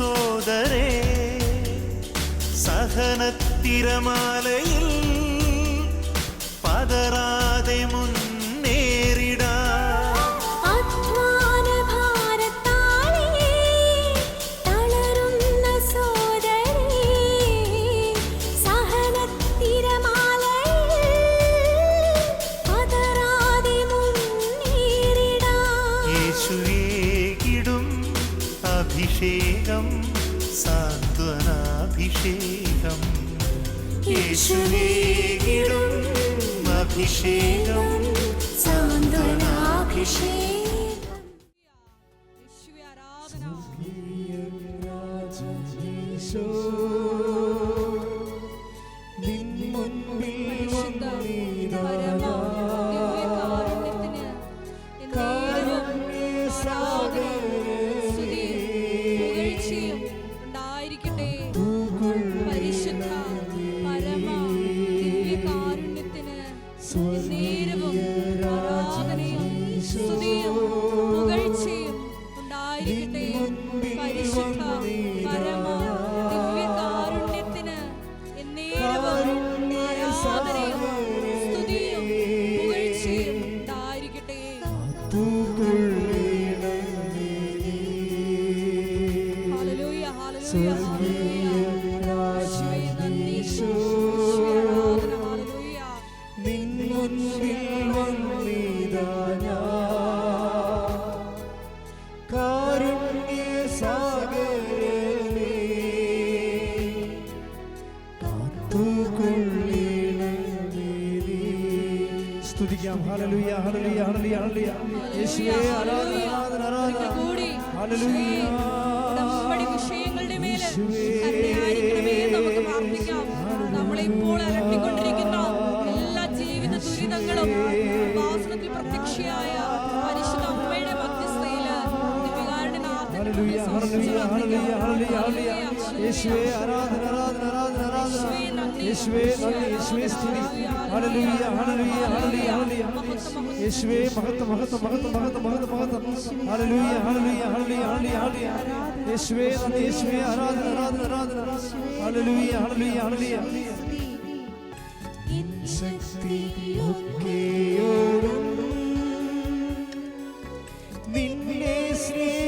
சோதரே சகனத்திரமாலையில் பதரா 是你。സ്തുതിക്കാം hallelujah hallelujah hallelujah hallelujah. യേശുവേ ആരാധന ആരാധന ആരാധന. കൂടി ഹല്ലേലൂയ. ഉടമ്പടി വിഷയങ്ങളുടെ മേൽ കരുണയായിരിക്കണമേ നമുക്ക് പ്രാർത്ഥിക്കാം. നമ്മളെ ഇപ്പോൾ അലട്ടിക്കൊണ്ടിരിക്കുന്ന എല്ലാ ജീവിത ദുരിതങ്ങളും വാസനത്തിൽ പ്രത്യക്ഷയായ പരിശുദ്ധ അമ്മയുടെ മധ്യസ്ഥയിൽ ഹല്ലേലൂയ ഹല്ലേലൂയ ഹല്ലേലൂയ ഹല്ലേലൂയ. യേശുവേ ആരാധന ആരാധന ആരാധന ആരാധന. യേശുവേ നന്ദി. യേശുവേ സ്തുതി. Hallelujah hallelujah hallelujah hallelujah. യേശുവേ മഹത്വം മഹത്വം മഹത്വം മഹത്വം മഹത്വം മഹത്വം. Hallelujah hallelujah hallelujah hallelujah hallelujah. യേശുവേ നന്ദി. യേശുവേ ആരാധന ആരാധന ആരാധന. Hallelujah hallelujah hallelujah. ശക്തിയൊക്കെയോടും നിന്നെ സ്നേഹിച്ചിടുന്നേ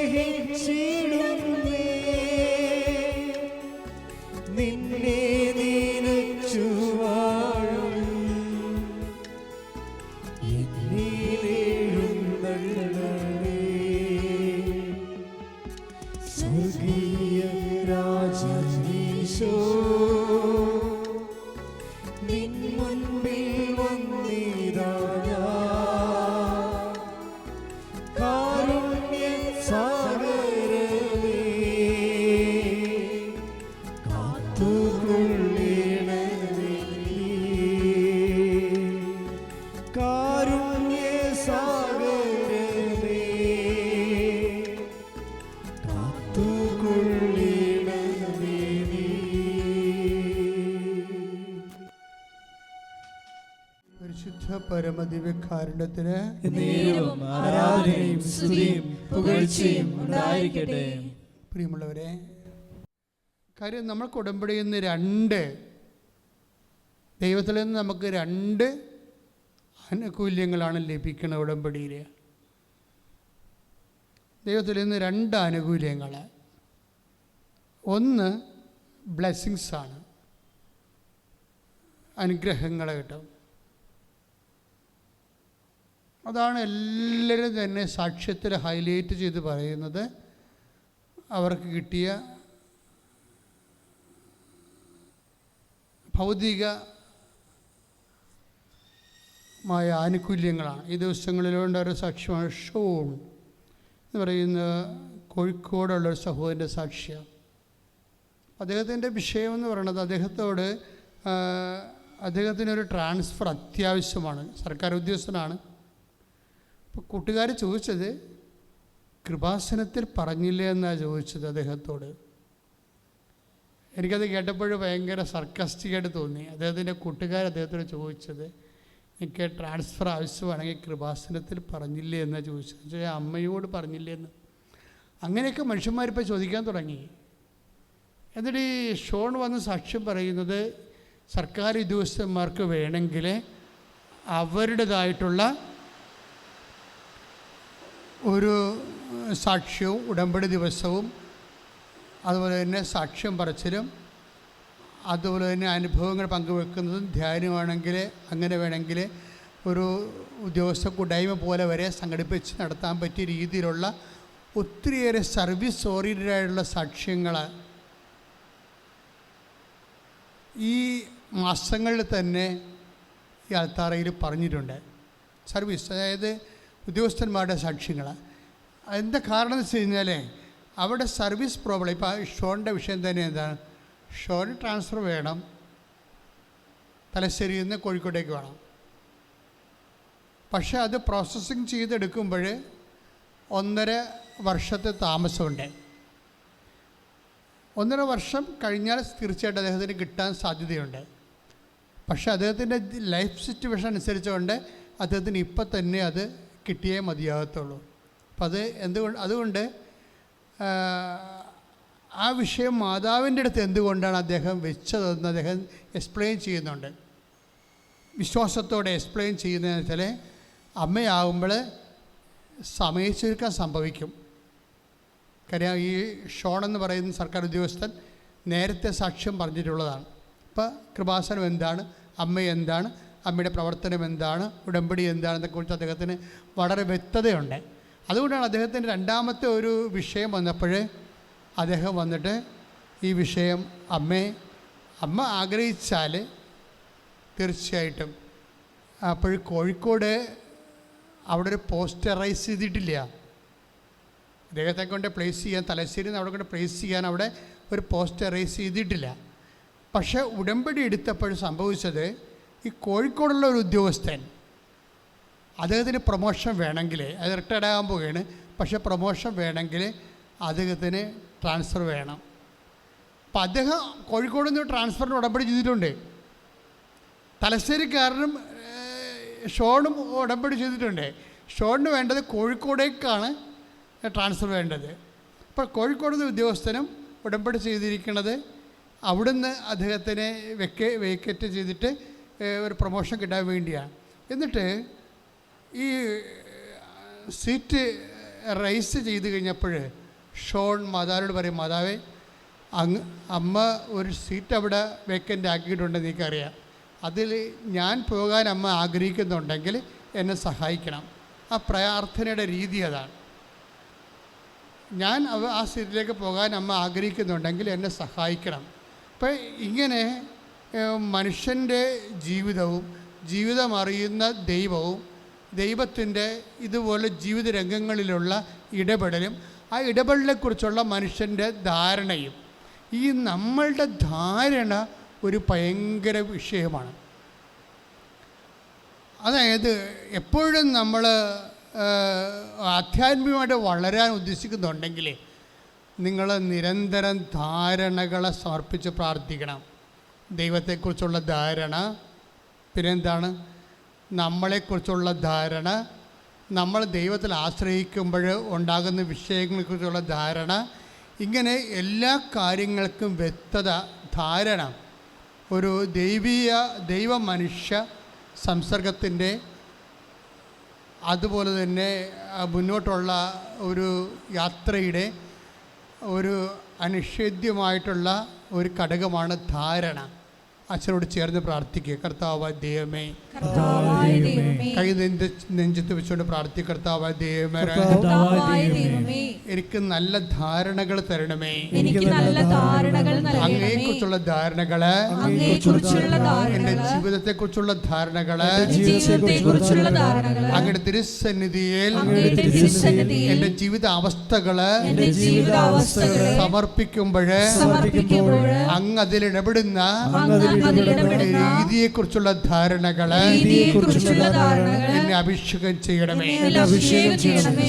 പരമദിവ്യകാരുണ്യത്തിന് നേരവും ആരാധനയും സ്തുതിയും പുകഴ്ചയും ഉണ്ടായിരിക്കട്ടെ. പ്രിയമുള്ളവരെ കാര്യം നമ്മൾക്ക് ഉടമ്പടിയിൽ നിന്ന് രണ്ട്. ദൈവത്തിൽ നിന്ന് നമുക്ക് രണ്ട് ആനുകൂല്യങ്ങളാണ് ലഭിക്കുന്നത് ഉടമ്പടിയിൽ ദൈവത്തിൽ നിന്ന് രണ്ട് ആനുകൂല്യങ്ങൾ ഒന്ന് ബ്ലെസ്സിങ്സാണ്. അനുഗ്രഹങ്ങൾ കിട്ടും. അതാണ് എല്ലാവരും തന്നെ സാക്ഷ്യത്തിൽ ഹൈലൈറ്റ് ചെയ്ത് പറയുന്നത്. അവർക്ക് കിട്ടിയ ഭൗതികമായ ആനുകൂല്യങ്ങളാണ്. ഈ ദിവസങ്ങളിലുണ്ട് ഒരു സാക്ഷ്യമാണ് ഷോൺ എന്ന് പറയുന്ന കോഴിക്കോടുള്ള ഒരു സഹോദരന്റെ സാക്ഷ്യം. അദ്ദേഹത്തിന്റെ വിഷയം എന്ന് പറയുന്നത് അദ്ദേഹത്തോട് അദ്ദേഹത്തിനൊരു ട്രാൻസ്ഫർ അത്യാവശ്യമാണ്. സർക്കാർ ഉദ്യോഗസ്ഥനാണ് അപ്പോൾ കൂട്ടുകാർ ചോദിച്ചത് കൃപാസനത്തിൽ പറഞ്ഞില്ലേ എന്നാണ് ചോദിച്ചത് അദ്ദേഹത്തോട്. എനിക്കത് കേട്ടപ്പോൾ ഭയങ്കര സർക്കസ്റ്റിക്കായിട്ട് തോന്നി. അദ്ദേഹത്തിന്റെ കൂട്ടുകാർ അദ്ദേഹത്തോട് ചോദിച്ചത് എനിക്ക് ട്രാൻസ്ഫർ ആവശ്യമാണെങ്കിൽ കൃപാസനത്തിൽ പറഞ്ഞില്ലേ എന്നാണ് ചോദിച്ചത്? അമ്മയോട് പറഞ്ഞില്ലേ എന്ന്. അങ്ങനെയൊക്കെ മനുഷ്യന്മാരിപ്പോൾ ചോദിക്കാൻ തുടങ്ങി. എന്നിട്ട് ഈ ഷോൺ വന്ന് സാക്ഷ്യം പറയുന്നത് സർക്കാർ ഉദ്യോഗസ്ഥന്മാർക്ക് വേണമെങ്കിൽ അവരുടേതായിട്ടുള്ള ഒരു സാക്ഷ്യവും ഉടമ്പടി ദിവസവും അതുപോലെ തന്നെ സാക്ഷ്യം പറച്ചിലും അതുപോലെ തന്നെ അനുഭവങ്ങൾ പങ്കുവെക്കുന്നതും ധ്യാനമാണെങ്കിൽ അങ്ങനെ വേണമെങ്കിൽ ഒരു ഉദ്യോഗസ്ഥ കൂട്ടായ്മ പോലെ വരെ സംഘടിപ്പിച്ച് നടത്താൻ പറ്റിയ രീതിയിലുള്ള ഒത്തിരിയേറെ സർവീസ് ഓറിയന്റഡായിട്ടുള്ള സാക്ഷ്യങ്ങൾ ഈ മാസങ്ങളിൽ തന്നെ ഈ അൽത്താറയിൽ പറഞ്ഞിട്ടുണ്ട്. സർവീസ് അതായത് ഉദ്യോഗസ്ഥന്മാരുടെ സാക്ഷ്യങ്ങൾ എന്താ കാരണം എന്ന് വെച്ച് കഴിഞ്ഞാൽ അവിടെ സർവീസ് പ്രോബ്ലം ഇപ്പോൾ ഷോണിന്റെ വിഷയം തന്നെ എന്താണ്? ഷോന് ട്രാൻസ്ഫർ വേണം. തലശ്ശേരിയിൽ നിന്ന് കോഴിക്കോട്ടേക്ക് വേണം. പക്ഷേ അത് പ്രോസസ്സിങ് ചെയ്തെടുക്കുമ്പോൾ ഒന്നര വർഷത്തെ താമസമുണ്ട്. ഒന്നര വർഷം കഴിഞ്ഞാൽ തീർച്ചയായിട്ടും അദ്ദേഹത്തിന് കിട്ടാൻ സാധ്യതയുണ്ട്. പക്ഷേ അദ്ദേഹത്തിന്റെ ലൈഫ് സിറ്റുവേഷൻ അനുസരിച്ചുകൊണ്ട് അദ്ദേഹത്തിന് ഇപ്പം തന്നെ അത് കിട്ടിയേ മതിയാകത്തുള്ളൂ. അപ്പം അത് എന്തുകൊണ്ട് അതുകൊണ്ട് ആ, വിഷയം മാതാവിന്റെ അടുത്ത് എന്തുകൊണ്ടാണ് അദ്ദേഹം വെച്ചതെന്ന് അദ്ദേഹം എക്സ്പ്ലെയിൻ ചെയ്യുന്നുണ്ട്. വിശ്വാസത്തോടെ എക്സ്പ്ലെയിൻ ചെയ്യുന്നതെന്ന് വെച്ചാൽ അമ്മയാകുമ്പോൾ സമയച്ചുരുക്കം സംഭവിക്കും. കാര്യം ഈ ഷോൺ എന്ന് പറയുന്ന സർക്കാർ ഉദ്യോഗസ്ഥൻ നേരത്തെ സാക്ഷ്യം പറഞ്ഞിട്ടുള്ളതാണ്. അപ്പോൾ കൃപാസനം എന്താണ്? അമ്മ എന്താണ്? അമ്മയുടെ പ്രവർത്തനം എന്താണ് ഉടമ്പടി എന്താണെന്നെ കുറിച്ച് അദ്ദേഹത്തിന് വളരെ വ്യക്തതയുണ്ട്. അതുകൊണ്ടാണ് അദ്ദേഹത്തിന്റെ രണ്ടാമത്തെ ഒരു വിഷയം വന്നപ്പോൾ അദ്ദേഹം വന്നിട്ട് ഈ വിഷയം അമ്മേ അമ്മ ആഗ്രഹിച്ചാൽ തീർച്ചയായിട്ടും അപ്പോൾ കോഴിക്കോട് അവിടെ ഒരു പോസ്റ്ററൈസ് ചെയ്തിട്ടില്ല. അദ്ദേഹത്തെ കൊണ്ട് പ്ലേസ് ചെയ്യാൻ തലശ്ശേരി അവിടെ കൊണ്ട് പ്ലേസ് ചെയ്യാൻ അവിടെ ഒരു പോസ്റ്ററൈസ് ചെയ്തിട്ടില്ല. പക്ഷേ ഉടമ്പടി എടുത്തപ്പോൾ സംഭവിച്ചത് ഈ കോഴിക്കോടുള്ള ഒരു ഉദ്യോഗസ്ഥൻ അദ്ദേഹത്തിന് പ്രൊമോഷൻ വേണമെങ്കിൽ അത് റിട്ടയർഡ് ആകാൻ പോവുകയാണ്. പക്ഷേ പ്രൊമോഷൻ വേണമെങ്കിൽ അദ്ദേഹത്തിന് ട്രാൻസ്ഫർ വേണം. അപ്പം അദ്ദേഹം കോഴിക്കോട് നിന്ന് ട്രാൻസ്ഫറിന് ഉടമ്പടി ചെയ്തിട്ടുണ്ട്. തലശ്ശേരിക്കാരനും ഷോണും ഉടമ്പടി ചെയ്തിട്ടുണ്ട്. ഷോണിന് വേണ്ടത് കോഴിക്കോടേക്കാണ് ട്രാൻസ്ഫർ വേണ്ടത്. അപ്പോൾ കോഴിക്കോട് നിന്ന് ഉദ്യോഗസ്ഥനും ഉടമ്പടി ചെയ്തിരിക്കുന്നത് അവിടുന്ന് അദ്ദേഹത്തിനെ വെക്കേ വേക്കറ്റ് ചെയ്തിട്ട് ഒരു പ്രൊമോഷൻ കിട്ടാൻ വേണ്ടിയാണ് എന്നിട്ട് ഈ സീറ്റ് റൈസ് ചെയ്ത് കഴിഞ്ഞപ്പോൾ ഷോൺ മാതാവിനോട് പറയും മാതാവേ അങ്ങ് അമ്മ ഒരു സീറ്റ് അവിടെ വേക്കന്റ് ആക്കിയിട്ടുണ്ടെന്ന് എനിക്കറിയാം. അതിൽ ഞാൻ പോകാൻ അമ്മ ആഗ്രഹിക്കുന്നുണ്ടെങ്കിൽ എന്നെ സഹായിക്കണം. ആ പ്രാർത്ഥനയുടെ രീതി അതാണ്. ഞാൻ ആ സീറ്റിലേക്ക് പോകാൻ അമ്മ ആഗ്രഹിക്കുന്നുണ്ടെങ്കിൽ എന്നെ സഹായിക്കണം. അപ്പം ഇങ്ങനെ മനുഷ്യന്റെ ജീവിതവും ജീവിതമറിയുന്ന ദൈവവും ദൈവത്തിന്റെ ഇതുപോലെ ജീവിത രംഗങ്ങളിലുള്ള ഇടപെടലും ആ ഇടപെടലിനെക്കുറിച്ചുള്ള മനുഷ്യന്റെ ധാരണയും ഈ നമ്മളുടെ ധാരണ ഒരു ഭയങ്കര വിഷയമാണ്. അതായത് എപ്പോഴും നമ്മൾ ആധ്യാത്മികമായിട്ട് വളരാൻ ഉദ്ദേശിക്കുന്നുണ്ടെങ്കിൽ നിങ്ങൾ നിരന്തരം ധാരണകളെ സമർപ്പിച്ച് പ്രാർത്ഥിക്കണം. ദൈവത്തെക്കുറിച്ചുള്ള ധാരണ. പിന്നെന്താണ്? നമ്മളെക്കുറിച്ചുള്ള ധാരണ. നമ്മൾ ദൈവത്തിൽ ആശ്രയിക്കുമ്പോൾ ഉണ്ടാകുന്ന വിഷയങ്ങളെക്കുറിച്ചുള്ള ധാരണ. ഇങ്ങനെ എല്ലാ കാര്യങ്ങൾക്കും വ്യക്തത ധാരണ. ഒരു ദൈവീയ ദൈവ മനുഷ്യ സംസർഗത്തിന്റെ അതുപോലെ തന്നെ മുന്നോട്ടുള്ള ഒരു യാത്രയുടെ ഒരു അനിഷേധ്യമായിട്ടുള്ള ഒരു ഘടകമാണ് ധാരണ. അച്ഛനോട് ചേർന്ന് പ്രാർത്ഥിക്കുക. കർത്താവ് ദൈവമേ കൈ നെഞ്ച് നെഞ്ചത്ത് വെച്ചുകൊണ്ട് പ്രാർത്ഥിക്കുക. കർത്താവ് ദൈവമേ എനിക്ക് നല്ല ധാരണകൾ തരണമേ. എനിക്ക് നല്ല ധാരണകൾ നൽകണമേ അങ്ങയെക്കുറിച്ചുള്ള ധാരണകൾ എന്റെ ജീവിതത്തെ കുറിച്ചുള്ള ജീവിതത്തെക്കുറിച്ചുള്ള ധാരണകൾ അങ്ങയുടെ തിരുസന്നിധിയിൽ എന്റെ ജീവിത അവസ്ഥകൾ ജീവിതാവസ്ഥകളെ സമർപ്പിക്കുമ്പോഴ് സമർപ്പിക്കുമ്പോൾ അങ്ങ് അതിൽ ഇടപെടുന്ന രീതിയെ കുറിച്ചുള്ള ധാരണകൾ എന്നെ അഭിഷേകം ചെയ്യണമേ. എന്നെ അഭിഷേകം ചെയ്യണമേ.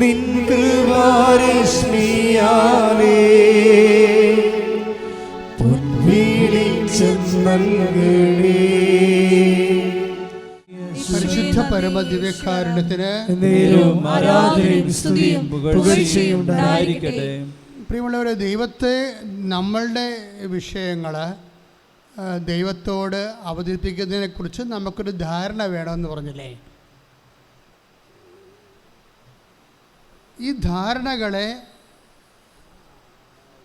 നിൻ കൃപാരശ്മിയാലേ പരിശുദ്ധ ഉണ്ടായിരിക്കട്ടെ. പ്രിയമുള്ളവരെ ദൈവത്തെ നമ്മളുടെ വിഷയങ്ങൾ ദൈവത്തോട് അവതരിപ്പിക്കുന്നതിനെക്കുറിച്ച് നമുക്കൊരു ധാരണ വേണമെന്ന് പറഞ്ഞില്ലേ? ഈ ധാരണകളെ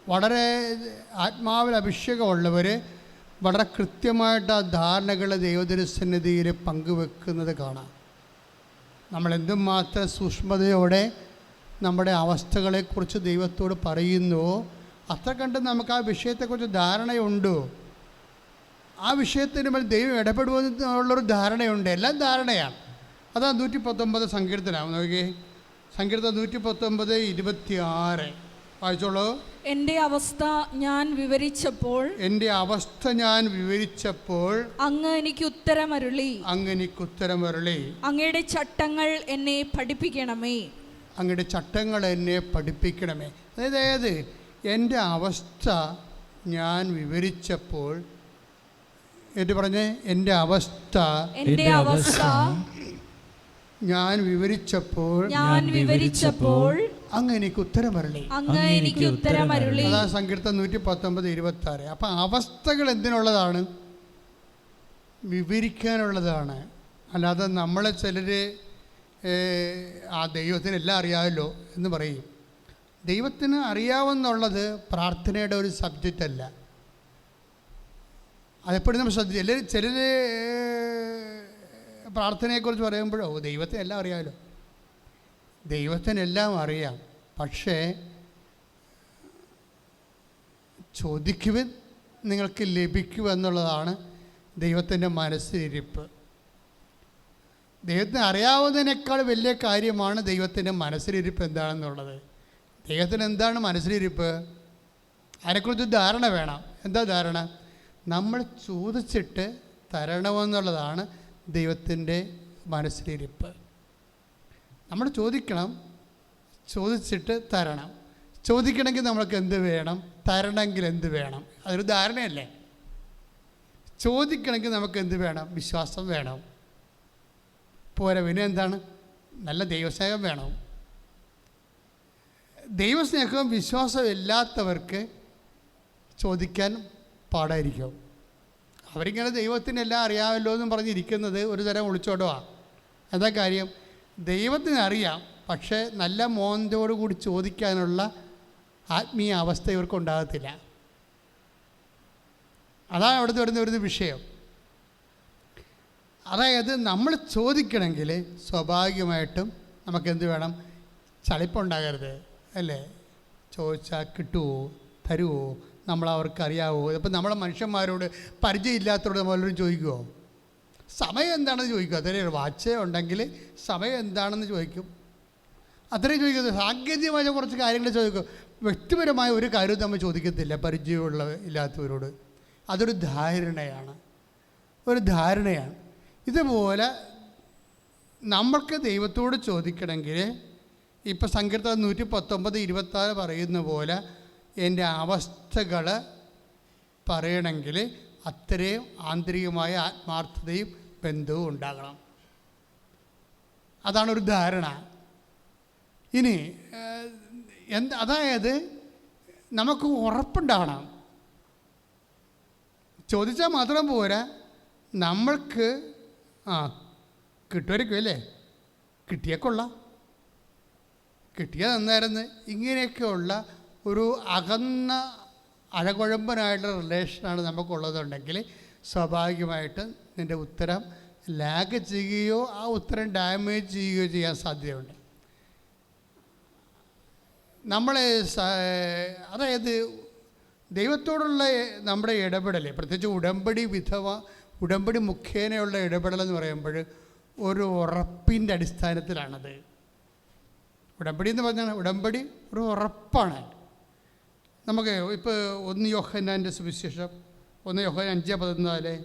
വളരെ ആത്മാവിൽ അഭിഷേകമുള്ളവർ വളരെ കൃത്യമായിട്ട് ആ ധാരണകൾ ദൈവദുരസന്നിധിയിൽ പങ്കുവെക്കുന്നത് കാണാം. നമ്മൾ എന്തുമാത്രം സൂക്ഷ്മതയോടെ നമ്മുടെ അവസ്ഥകളെക്കുറിച്ച് ദൈവത്തോട് പറയുന്നുവോ അത്ര കണ്ട് നമുക്ക് ആ വിഷയത്തെക്കുറിച്ച് ധാരണയുണ്ടോ? ആ വിഷയത്തിന് മേൽ ദൈവം ഇടപെടുമെന്നുള്ളൊരു ധാരണയുണ്ട്. എല്ലാം ധാരണയാണ്. അതാ നൂറ്റി പത്തൊമ്പത് സങ്കീർത്തനാവും നോക്കിയേ. സങ്കീർത്തനം നൂറ്റി പത്തൊമ്പത് ഇരുപത്തി ആറ് വായിച്ചോളൂ. എന്റെ അവസ്ഥ ഞാൻ വിവരിച്ചപ്പോൾ എന്റെ അവസ്ഥ ഞാൻ വിവരിച്ചപ്പോൾ അങ്ങ് എനിക്ക് ഉത്തരമരുളി. അങ്ങ് എനിക്ക് ഉത്തരമരുളി. അങ്ങയുടെ ചട്ടങ്ങൾ എന്നെ പഠിപ്പിക്കണമേ. അങ്ങയുടെ ചട്ടങ്ങൾ എന്നെ പഠിപ്പിക്കണമേ. അതായത് ഏത്? എന്റെ അവസ്ഥ ഞാൻ വിവരിച്ചപ്പോൾ. എന്നിട്ട് പറഞ്ഞേ? എന്റെ അവസ്ഥ എന്റെ അവസ്ഥ ഞാൻ വിവരിച്ചപ്പോൾ ഞാൻ വിവരിച്ചപ്പോൾ അങ്ങ് എനിക്ക് ഉത്തരമരളി അങ്ങ് എനിക്ക് ഉത്തരമരുളി അതാ സങ്കീർത്തം നൂറ്റി പത്തൊമ്പത് ഇരുപത്തി ആറ് അപ്പൊ അവസ്ഥകൾ എന്തിനുള്ളതാണ്? വിവരിക്കാനുള്ളതാണ്. അല്ലാതെ നമ്മളെ ചിലർ ആ ദൈവത്തിന് എല്ലാം അറിയാമല്ലോ എന്ന് പറയും. ദൈവത്തിന് അറിയാവുന്നുള്ളത് പ്രാർത്ഥനയുടെ ഒരു സബ്ജക്റ്റ് അല്ല. അതെപ്പോഴും നമ്മൾ ശ്രദ്ധിച്ചു. എല്ലാവരും ചിലർ പ്രാർത്ഥനയെക്കുറിച്ച് പറയുമ്പോഴോ? ദൈവത്തെ എല്ലാം അറിയാമല്ലോ. ദൈവത്തിനെല്ലാം അറിയാം. പക്ഷേ ചോദിക്കുവിൻ നിങ്ങൾക്ക് ലഭിക്കൂ എന്നുള്ളതാണ് ദൈവത്തിന്റെ മനസ്സിരിപ്പ് ദൈവത്തിന് അറിയാവുന്നതിനേക്കാൾ വലിയ കാര്യമാണ് ദൈവത്തിന്റെ മനസ്സിലിരിപ്പ് എന്താണെന്നുള്ളത്. ദൈവത്തിന് എന്താണ് മനസ്സിലിരിപ്പ്? അതിനെക്കുറിച്ച് ധാരണ വേണം. എന്താ ധാരണ? നമ്മൾ ചോദിച്ചിട്ട് തരണമെന്നുള്ളതാണ് ദൈവത്തിന്റെ മനസ്സിലിരിപ്പ്. നമ്മൾ ചോദിക്കണം ചോദിച്ചിട്ട് തരണം. ചോദിക്കണമെങ്കിൽ നമ്മൾക്ക് എന്ത് വേണം? തരണമെങ്കിൽ എന്ത് വേണം? അതൊരു ധാരണയല്ലേ? ചോദിക്കണമെങ്കിൽ നമുക്ക് എന്ത് വേണം? വിശ്വാസം വേണം. പോരാ പിന്നെ എന്താണ്? നല്ല ദൈവസ്നേഹം വേണം. ദൈവസ്നേഹവും വിശ്വാസവും ഇല്ലാത്തവർക്ക് ചോദിക്കാൻ പാടായിരിക്കും. അവരിങ്ങനെ ദൈവത്തിനെല്ലാം അറിയാമല്ലോ എന്നും പറഞ്ഞിരിക്കുന്നത് ഒരു തരം ഒളിച്ചോടുവാണ് എന്താ കാര്യം? ദൈവത്തിന് അറിയാം പക്ഷേ നല്ല മോന്തോടു കൂടി ചോദിക്കാനുള്ള ആത്മീയ അവസ്ഥ ഇവർക്ക് ഉണ്ടാകത്തില്ല. അതാണ് അവിടുത്തെ വരുന്ന ഒരു വിഷയം. അതായത് നമ്മൾ ചോദിക്കണമെങ്കിൽ സ്വാഭാവികമായിട്ടും നമുക്ക് എന്ത് വേണം? ചളിപ്പുണ്ടാകരുത് അല്ലേ? ചോദിച്ചാൽ കിട്ടുമോ തരുമോ നമ്മൾ അവർക്ക് അറിയാവോ ഇപ്പം നമ്മളെ മനുഷ്യന്മാരോട് പരിചയമില്ലാത്തവരോട് നമ്മളോട് ചോദിക്കുമോ സമയം എന്താണെന്ന് ചോദിക്കും. അത്രയും വാച്ച് ഉണ്ടെങ്കിൽ സമയം എന്താണെന്ന് ചോദിക്കും. അത്രയും ചോദിക്കുന്നത് സാങ്കേതികമായ കുറച്ച് കാര്യങ്ങൾ ചോദിക്കും. വ്യക്തിപരമായ ഒരു കാര്യവും നമ്മൾ ചോദിക്കത്തില്ല പരിചയമുള്ള ഇല്ലാത്തവരോട്. അതൊരു ധാരണയാണ്. ഒരു ധാരണയാണ്. ഇതുപോലെ നമ്മൾക്ക് ദൈവത്തോട് ചോദിക്കണമെങ്കിൽ ഇപ്പോൾ സങ്കീർത്തനം നൂറ്റി പത്തൊമ്പത് ഇരുപത്താറ് പറയുന്ന പോലെ എന്റെ അവസ്ഥകൾ പറയണമെങ്കിൽ അത്രയും ആന്തരികമായ ആത്മാർത്ഥതയും ബന്ധവും ഉണ്ടാകണം. അതാണ് ഒരു ധാരണ. ഇനി എന്ത് അതായത് നമുക്ക് ഉറപ്പുണ്ടാകണം ചോദിച്ചാൽ മാത്രം പോരാ. നമ്മൾക്ക് ആ കിട്ടുമായിരിക്കും അല്ലേ? കിട്ടിയ കൊള്ളാം. കിട്ടിയാൽ നന്നായിരുന്നു. ഇങ്ങനെയൊക്കെയുള്ള ഒരു അകന്ന അഴകുഴമ്പനായിട്ടുള്ള റിലേഷനാണ് നമുക്കുള്ളതുണ്ടെങ്കിൽ സ്വാഭാവികമായിട്ട് നിന്റെ ഉത്തരം ലാഗ് ചെയ്യുകയോ ആ ഉത്തരം ഡാമേജ് ചെയ്യുകയോ ചെയ്യാൻ സാധ്യതയുണ്ട്. നമ്മൾ അതായത് ദൈവത്തോടുള്ള നമ്മുടെ ഇടപെടൽ പ്രത്യേകിച്ച് ഉടമ്പടി വിധവ ഉടമ്പടി മുഖേനയുള്ള ഇടപെടൽ എന്ന് പറയുമ്പോൾ ഒരു ഉറപ്പിന്റെ അടിസ്ഥാനത്തിലാണത്. ഉടമ്പടി എന്ന് പറഞ്ഞാൽ ഉടമ്പടി ഒരു ഉറപ്പാണ്. നമുക്ക് ഇപ്പോൾ ഒന്ന് യോഹന്നാന്റെ സുവിശേഷം ഒന്ന് യോഹൻ അഞ്ച് പതിനാല്.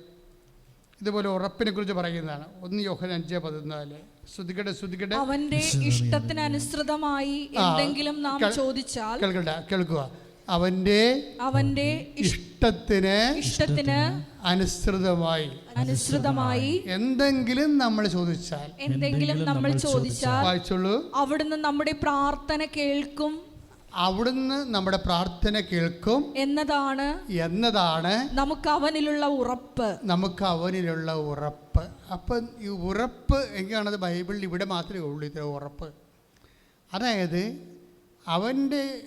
ഇതുപോലെ ഉറപ്പിനെ കുറിച്ച് പറയുന്നതാണ്. ഒന്ന് യോഹൻ അഞ്ച് പതിനാല്. ശ്രുതിക്കട്ടെ ശ്രുതിക്കട്ടെ അവന്റെ ഇഷ്ടത്തിനനുസൃതമായി എന്തെങ്കിലും നാം ചോദിച്ചാൽ കേൾക്കുക. അവന്റെ അവന്റെ ഇഷ്- ഇഷ്ടത്തിന് ഇഷ്ടത്തിന് അനുസൃതമായി. അനുസൃതമായി എന്തെങ്കിലും നമ്മൾ ചോദിച്ചാൽ. എന്തെങ്കിലും നമ്മൾ ചോദിച്ചാൽ വായിച്ചുള്ളൂ അവിടുന്ന് നമ്മുടെ പ്രാർത്ഥന കേൾക്കും. അവിടുന്ന് നമ്മുടെ പ്രാർത്ഥന കേൾക്കും. എന്നതാണ്? എന്നതാണ്? നമുക്ക് അവനിലുള്ള ഉറപ്പ്. നമുക്ക് അവനിലുള്ള ഉറപ്പ്. അപ്പം ഈ ഉറപ്പ് എങ്ങനെയാണത്? ബൈബിളിൽ ഇവിടെ മാത്രമേ ഉള്ളൂ ഇത്ര ഉറപ്പ്. അതായത് അവന്റെ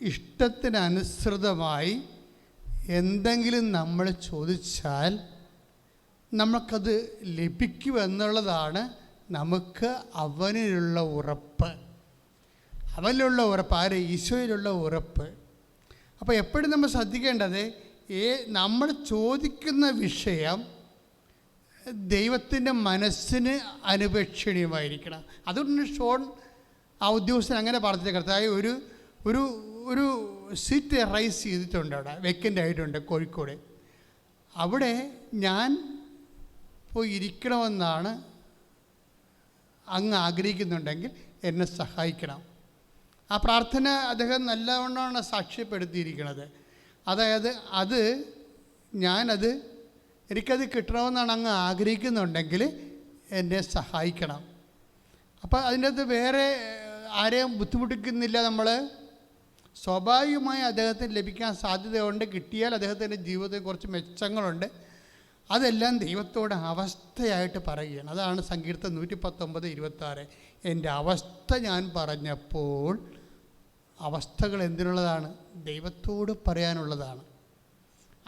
ഇഷ്ടത്തിനനുസൃതമായി എന്തെങ്കിലും നമ്മൾ ചോദിച്ചാൽ നമുക്കത് ലഭിക്കുമെന്നുള്ളതാണ് നമുക്ക് അവനിലുള്ള ഉറപ്പ്. അവനിലുള്ള ഉറപ്പ് ആര് ഈശോയിലുള്ള ഉറപ്പ്. അപ്പോൾ എപ്പോഴും നമ്മൾ ശ്രദ്ധിക്കേണ്ടത് ഏ നമ്മൾ ചോദിക്കുന്ന വിഷയം ദൈവത്തിന്റെ മനസ്സിന് അനുപേക്ഷണീയമായിരിക്കണം. അതുകൊണ്ട് ഷോൺ ആ ഉദ്യോഗസ്ഥൻ അങ്ങനെ പറഞ്ഞത് കർത്താവ് ഒരു ഒരു ഒരു സീറ്റ് റൈസ് ചെയ്തിട്ടുണ്ട് അവിടെ വെക്കന്റ് ആയിട്ടുണ്ട് കോഴിക്കോട്. അവിടെ ഞാൻ പോയി ഇരിക്കണമെന്നാണ് അങ്ങ് ആഗ്രഹിക്കുന്നുണ്ടെങ്കിൽ എന്നെ സഹായിക്കണം. ആ പ്രാർത്ഥന അദ്ദേഹം നല്ലവണ്ണമാണ് സാക്ഷ്യപ്പെടുത്തിയിരിക്കുന്നത്. അതായത് അത് ഞാനത് എനിക്കത് കിട്ടണമെന്നാണ് അങ്ങ് ആഗ്രഹിക്കുന്നുണ്ടെങ്കിൽ എന്നെ സഹായിക്കണം. അപ്പോൾ അതിന്റെ അകത്ത് വേറെ ആരെയും ബുദ്ധിമുട്ടിക്കുന്നില്ല നമ്മൾ സ്വാഭാവികമായി അദ്ദേഹത്തിന് ലഭിക്കാൻ സാധ്യതയുണ്ട്. കിട്ടിയാൽ അദ്ദേഹത്തിന്റെ ജീവിതത്തിൽ കുറച്ച് മെച്ചങ്ങളുണ്ട്. അതെല്ലാം ദൈവത്തോട് അവസ്ഥയായിട്ട് പറയുകയാണ്. അതാണ് സങ്കീർത്തം നൂറ്റി പത്തൊമ്പത് ഇരുപത്താറ്. എന്റെ അവസ്ഥ ഞാൻ പറഞ്ഞപ്പോൾ അവസ്ഥകൾ എന്തിനുള്ളതാണ്? ദൈവത്തോട് പറയാനുള്ളതാണ്.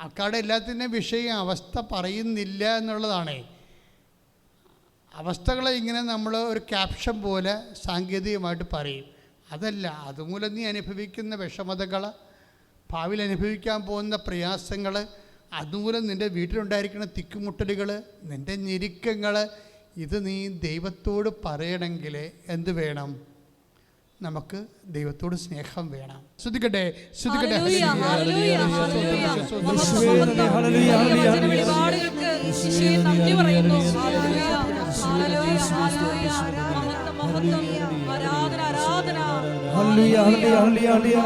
ആൾക്കാരുടെ എല്ലാത്തിന്റെയും വിഷയം അവസ്ഥ പറയുന്നില്ല എന്നുള്ളതാണേ. അവസ്ഥകളെ ഇങ്ങനെ നമ്മൾ ഒരു ക്യാപ്ഷൻ പോലെ സാങ്കേതികമായിട്ട് പറയും. അതല്ല അതുമൂലം നീ അനുഭവിക്കുന്ന വിഷമതകൾ ഭാവിയിൽ അനുഭവിക്കാൻ പോകുന്ന പ്രയാസങ്ങൾ അതുമൂലം നിന്റെ വീട്ടിലുണ്ടായിരിക്കുന്ന തിക്കുമുട്ടലുകൾ നിന്റെ ഞെരുക്കങ്ങൾ ഇത് നീ ദൈവത്തോട് പറയണമെങ്കിൽ എന്ത് വേണം? നമുക്ക് ദൈവത്തോട് സ്നേഹം വേണം. ശ്രദ്ധിക്കട്ടെ ശ്രദ്ധിക്കട്ടെ ഒരു ഹല്ലേലൂയ,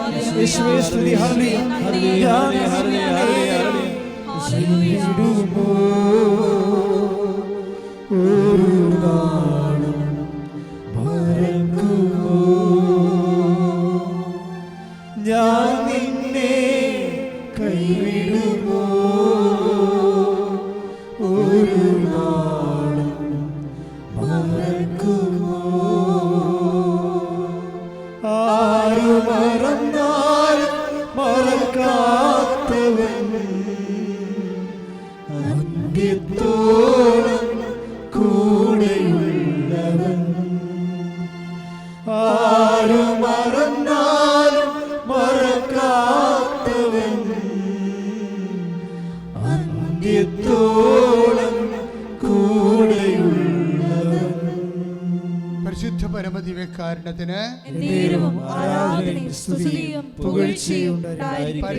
ഞാൻ നിന്നെ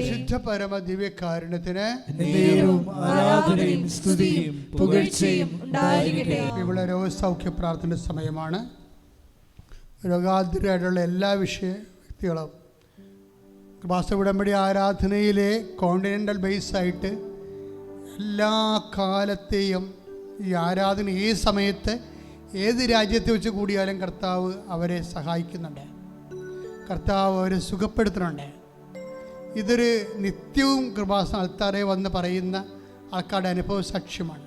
പരിശുദ്ധ പരമ ദിവ്യ ആരാധനയും സ്തുതിയും പുകഴ്ചയും ഉണ്ടായിരിക്കട്ടെ. ഇവിടെ രോഗസൗഖ്യ പ്രാർത്ഥന സമയമാണ്. രോഗാതുരായിട്ടുള്ള എല്ലാ വിഷയ വ്യക്തികളും വാസവിടമ്പടി ആരാധനയിലെ കോണ്ടിനെന്റൽ ബേസായിട്ട് എല്ലാ കാലത്തെയും ഈ ആരാധന ഈ സമയത്ത് ഏത് രാജ്യത്തെ വെച്ച് കൂടിയാലും കർത്താവ് അവരെ സഹായിക്കുന്നുണ്ട്. കർത്താവ് അവരെ സുഖപ്പെടുത്തുന്നുണ്ട്. ഇതൊരു നിത്യവും കൃപാസ ആൾക്കാരെ വന്ന് പറയുന്ന ആൾക്കാരുടെ അനുഭവ സാക്ഷ്യമാണ്.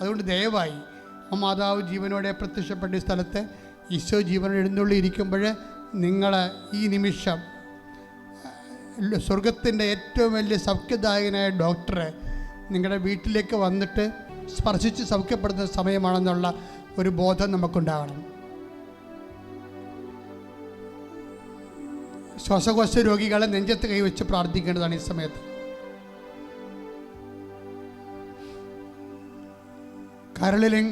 അതുകൊണ്ട് ദയവായി ആ മാതാവ് ജീവനോടെ പ്രത്യക്ഷപ്പെട്ട സ്ഥലത്ത് ഈശോ ജീവനോട് എഴുന്നള്ളി ഇരിക്കുമ്പോൾ നിങ്ങൾ ഈ നിമിഷം സ്വർഗത്തിന്റെ ഏറ്റവും വലിയ സൗഖ്യദായകനായ ഡോക്ടറെ നിങ്ങളുടെ വീട്ടിലേക്ക് വന്നിട്ട് സ്പർശിച്ച് സൗഖ്യപ്പെടുന്ന സമയമാണെന്നുള്ള ഒരു ബോധം നമുക്കുണ്ടാകണം ശ്വാസകോശ രോഗികളെ നെഞ്ചത്ത് കൈവച്ച് പ്രാർത്ഥിക്കേണ്ടതാണ് ഈ സമയത്ത്. കരളിലും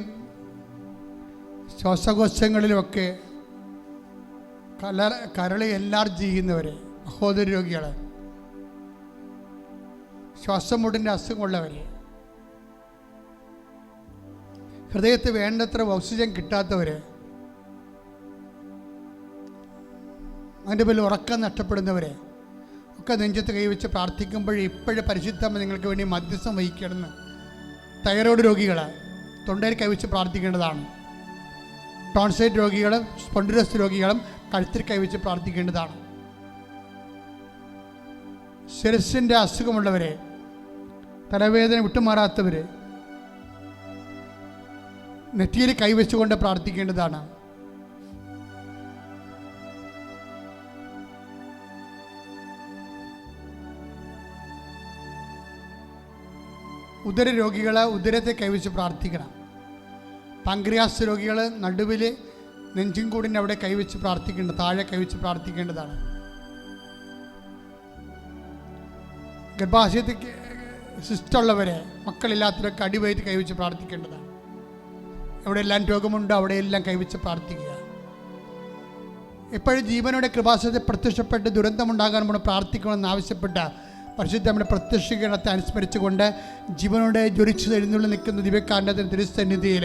ശ്വാസകോശങ്ങളിലുമൊക്കെ കല കരളി എല്ലാർ ചെയ്യുന്നവരെ മഹോദര രോഗികളെ ശ്വാസം മുട്ടിന്റെ അസുഖമുള്ളവരെ ഹൃദയത്തിൽ വേണ്ടത്ര ഓക്സിജൻ കിട്ടാത്തവർ അതിന്റെ പേരിൽ ഉറക്കം നഷ്ടപ്പെടുന്നവരെ ഒക്കെ നെഞ്ചത്ത് കൈവച്ച് പ്രാർത്ഥിക്കുമ്പോൾ ഇപ്പോഴും പരിശുദ്ധമ്മ നിങ്ങൾക്ക് വേണ്ടി മധ്യസ്ഥം വഹിക്കണമെന്ന് തൈറോയ്ഡ് രോഗികൾ തൊണ്ടയിൽ കൈവച്ച് പ്രാർത്ഥിക്കേണ്ടതാണ്. ടോൺസൈറ്റ് രോഗികളും സ്പോണ്ടിലസ് രോഗികളും കഴുത്തിൽ കൈവച്ച് പ്രാർത്ഥിക്കേണ്ടതാണ്. ശിരസിന്റെ അസുഖമുള്ളവരെ തലവേദന വിട്ടുമാറാത്തവർ നെറ്റിയിൽ കൈവച്ചുകൊണ്ട് പ്രാർത്ഥിക്കേണ്ടതാണ്. ഉദര രോഗികൾ ഉദരത്തെ കൈവച്ച് പ്രാർത്ഥിക്കണം. പങ്ക്രിയാസ് രോഗികൾ നടുവിൽ നെഞ്ചും കൂടിന്റെ അവിടെ കൈവച്ച് പ്രാർത്ഥിക്കേണ്ട താഴെ കൈവച്ച് പ്രാർത്ഥിക്കേണ്ടതാണ്. ഗർഭാശയത്തിൽ സിസ്റ്റുള്ളവരെ മക്കളില്ലാത്തവരൊക്കെ അടിവയറ്റ് കൈവച്ച് പ്രാർത്ഥിക്കേണ്ടതാണ്. എവിടെയെല്ലാം രോഗമുണ്ടോ അവിടെയെല്ലാം കൈവച്ച് പ്രാർത്ഥിക്കുക. എപ്പോഴും ജീവനോടെ കൃപാസനത്തെ പ്രത്യക്ഷപ്പെട്ട് ദുരന്തമുണ്ടാകാൻ നമ്മൾ പ്രാർത്ഥിക്കണമെന്ന് ആവശ്യപ്പെട്ട പരിശുദ്ധ നമ്മുടെ പ്രത്യക്ഷീകരണത്തെ അനുസ്മരിച്ചുകൊണ്ട് ജീവനോടെ ജ്വലിച്ചു എഴുന്നള്ളി നിൽക്കുന്ന ദിവ്യക്കാരന്റെ തിരുസന്നിധിയിൽ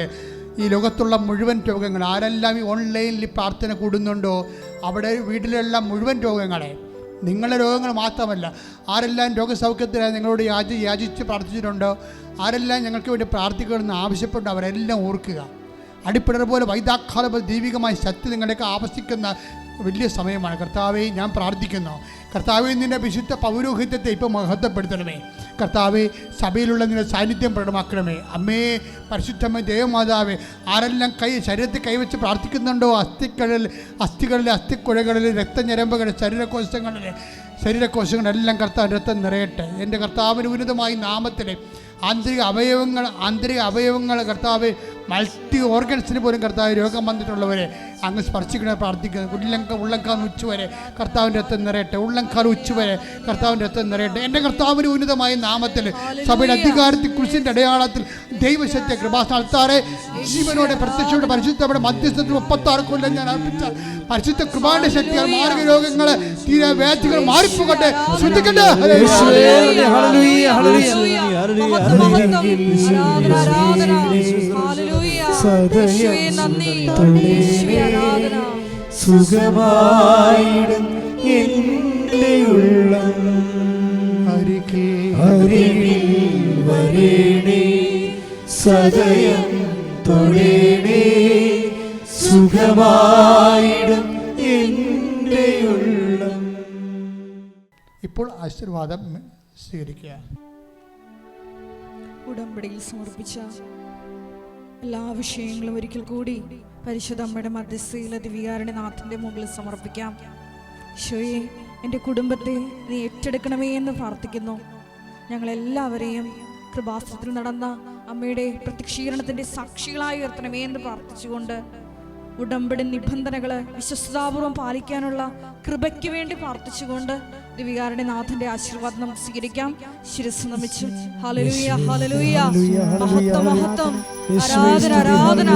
ഈ ലോകത്തുള്ള മുഴുവൻ രോഗങ്ങൾ ആരെല്ലാം ഈ ഓൺലൈനിൽ പ്രാർത്ഥന കൂടുന്നുണ്ടോ അവിടെ വീട്ടിലുള്ള മുഴുവൻ രോഗങ്ങളെ നിങ്ങളുടെ രോഗങ്ങൾ മാത്രമല്ല ആരെല്ലാം രോഗസൗഖ്യത്തിനായി നിങ്ങളോട് യാചി യാചിച്ച് പ്രാർത്ഥിച്ചിട്ടുണ്ടോ ആരെല്ലാം ഞങ്ങൾക്ക് വേണ്ടി പ്രാർത്ഥിക്കണമെന്ന് ആവശ്യപ്പെട്ടു അവരെല്ലാം ഓർക്കുക. അടിപ്പിടർ പോലെ വൈദാഖാല ദൈവികമായ ശക്തി നിങ്ങളുടെയൊക്കെ ആവശ്യിക്കുന്ന വലിയ സമയമാണ്. കർത്താവെ ഞാൻ പ്രാർത്ഥിക്കുന്നു. കർത്താവെ നിന്റെ വിശുദ്ധ പൗരോഹിത്യത്തെ ഇപ്പോൾ മഹത്വപ്പെടുത്തണമേ. കർത്താവെ സഭയിലുള്ള നിന്റെ സാന്നിധ്യം പ്രകടമാക്കണമേ. അമ്മേ പരിശുദ്ധമ്മ ദേവമാതാവേ ആരെല്ലാം കൈ ശരീരത്തിൽ കൈവച്ച് പ്രാർത്ഥിക്കുന്നുണ്ടോ? അസ്ഥികളിൽ അസ്ഥികളിലെ അസ്ഥിക്കുഴകളിൽ രക്തഞരമ്പുകളിൽ ശരീരകോശങ്ങളിൽ ശരീരകോശങ്ങളെല്ലാം കർത്താവ് രക്തം നിറയട്ടെ. എന്റെ കർത്താവിന് ഉന്നതമായി നാമത്തിലെ ആന്തരിക അവയവങ്ങൾ ആന്തരിക അവയവങ്ങൾ കർത്താവ് മൾട്ടി ഓർഗൻസിന് പോലും കർത്താവ് രോഗം വന്നിട്ടുള്ളവരെ അങ്ങ് സ്പർശിക്കണേ പ്രാർത്ഥിക്കുന്നത് ഉള്ളങ്ക ഉള്ളങ്കാൻ ഉച്ചുവരെ കർത്താവിന്റെ രക്തം നിറയട്ടെ ഉള്ളങ്കാർ ഉച്ചുവരെ കർത്താവിന്റെ രക്തം നിറയട്ടെ എന്റെ കർത്താവിന് ഉന്നതമായ നാമത്തിൽ സഭയുടെ അധികാരത്തിൽ കുരിശിന്റെ അടയാളത്തിൽ ദൈവശക്തി കൃപാസ്ഥാനത്താറെ ജീവനോടെ പ്രത്യക്ഷയുടെ പരിശുദ്ധയുടെ മധ്യസ്ഥത്തിൽ മുപ്പത്താറ് കൊല്ലം ഞാൻ അർപ്പിച്ച പരിശുദ്ധ കൃപാന്റെ ശക്തിയാൽ മാർഗ രോഗങ്ങൾ തീരെ വ്യാധികൾ മാറിപ്പോകട്ടെ ശ്രദ്ധിക്കട്ടെ ആരാധന. സുഖമായിടും ഉള്ളം വരേണേ സുഖമായിടും ഉള്ളം ഇപ്പോൾ ആശീർവാദം സ്വീകരിക്കുക. ഉടമ്പടിയിൽ സമർപ്പിച്ച എല്ലാ വിഷയങ്ങളും ഒരിക്കൽ കൂടി പരിശുദ്ധ അമ്മയുടെ മധ്യസ്ഥയിലെ നാഥന്റെ മുമ്പിൽ സമർപ്പിക്കാം. ഷോയെ എന്റെ കുടുംബത്തെ നീ ഏറ്റെടുക്കണമേ എന്ന് പ്രാർത്ഥിക്കുന്നു. ഞങ്ങളെല്ലാവരെയും കൃപാസനത്തിൽ നടന്ന അമ്മയുടെ പ്രത്യക്ഷീകരണത്തിന്റെ സാക്ഷികളായി ഉയർത്തണമേ എന്ന് പ്രാർത്ഥിച്ചുകൊണ്ട് ഉടമ്പടി നിബന്ധനകൾ വിശ്വസ്താപൂർവം പാലിക്കാനുള്ള കൃപയ്ക്ക് വേണ്ടി പ്രാർത്ഥിച്ചുകൊണ്ട് ദിവികാരുടെ നാഥന്റെ ആശീർവാദം നമുക്ക് സ്വീകരിക്കാം. ശിരസ് നമിച്ച് ഹല്ലേലൂയ ഹല്ലേലൂയ. മഹത്വം മഹത്വം. ആരാധന ആരാധന.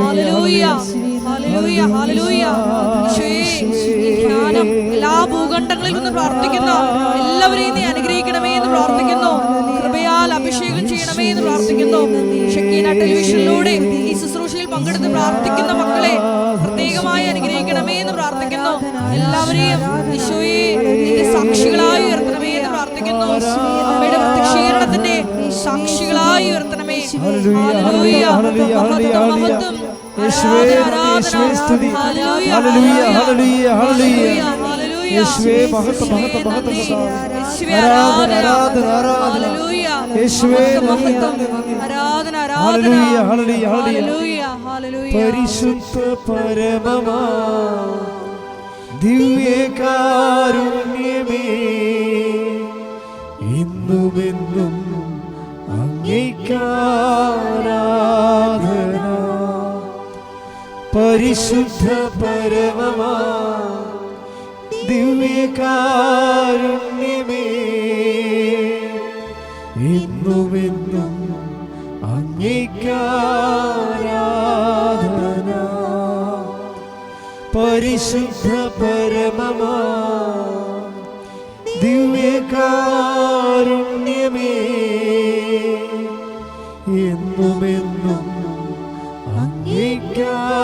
ഹലലൂയ ഈ ജ്ഞാനം എല്ലാ ഭൂഖണ്ഡങ്ങളിൽ നിന്ന് പ്രാർത്ഥിക്കുന്നു. എല്ലാവരെയും നീ അനുഗ്രഹിക്കണമേ എന്ന് പ്രാർത്ഥിക്കുന്നു. കൃപയാൽ അഭിഷേകം ചെയ്യണമേ എന്ന് പ്രാർത്ഥിക്കുന്നു. ഷക്കീന ടെലിവിഷനിലൂടെ ഈ ശുശ്രൂഷയിൽ പങ്കെടുത്ത് പ്രാർത്ഥിക്കുന്ന മക്കളെ എല്ലാവരെയും ഈശോയെ നിന്റെ സാക്ഷികളായി ഉയർത്തണമേ എന്ന് പ്രാർത്ഥിക്കുന്നു. അമ്മയുടെ പ്രത്യക്ഷീകരണത്തിന്റെ സാക്ഷികളായി ഉയർത്തണമേ. മഹത്വം യേശുവേ മഹത്വ മഹത്വം. മഹത്വം ആരാധന. ആരാധന ആരാധന യേശുവേ. ആരാധന. ആരാധന പരിശുദ്ധ പരമമാ ദിവ്യകാരുണ്യമേ ഇന്നുമെന്നും പരിശുദ്ധ പരമമാ ദിവ്യകാരുണ്യമേ എന്നുമെന്നും അങ്ങേക്കാരാധന പരിശുദ്ധ പരമമാ ദിവ്യകാരുണ്യമേ എന്നുമെന്നും അങ്ങേക്കാരാധന